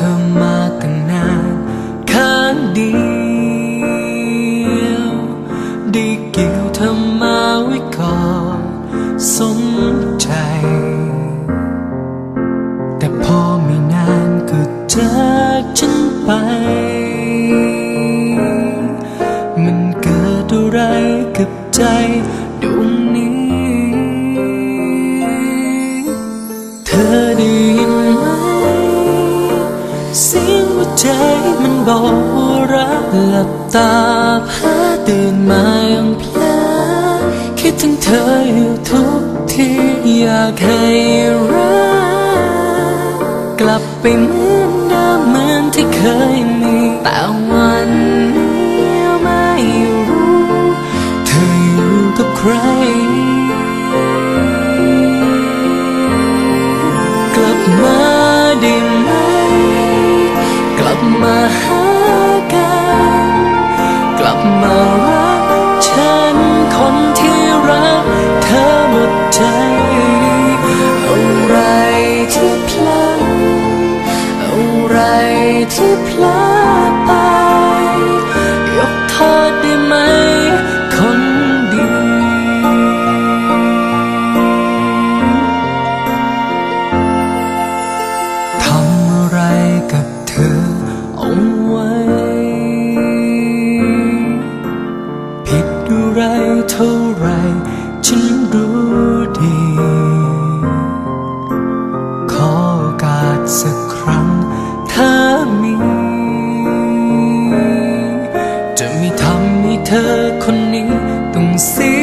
เธอมาตั้งนานข้างเดียวด้เกี่ยวเธอมาไว้ก่อนสนใจ แต่พอไม่นานก็จากฉันไป มันเกิดอะไรกับใจ ใจมันบอกว่ารักหลับตาพาตื่นมายังเพลอคิดถึงเธออยู่ทุกทีอยากให้รักกลับไปเหมือนเดิมเหมือนที่เคยมีแต่วันนี้ไม่รู้ เธออยู่กับใคร มาหากัน กลับมารักฉันคนที่รักเธอหมดใจ อะไรที่พลังอะไรที่พลาดไป ไรเท่าไรฉันรู้ดี ขอโอกาสสักครั้งถ้ามี จะไม่ทำให้เธอคนนี้ต้องเสีย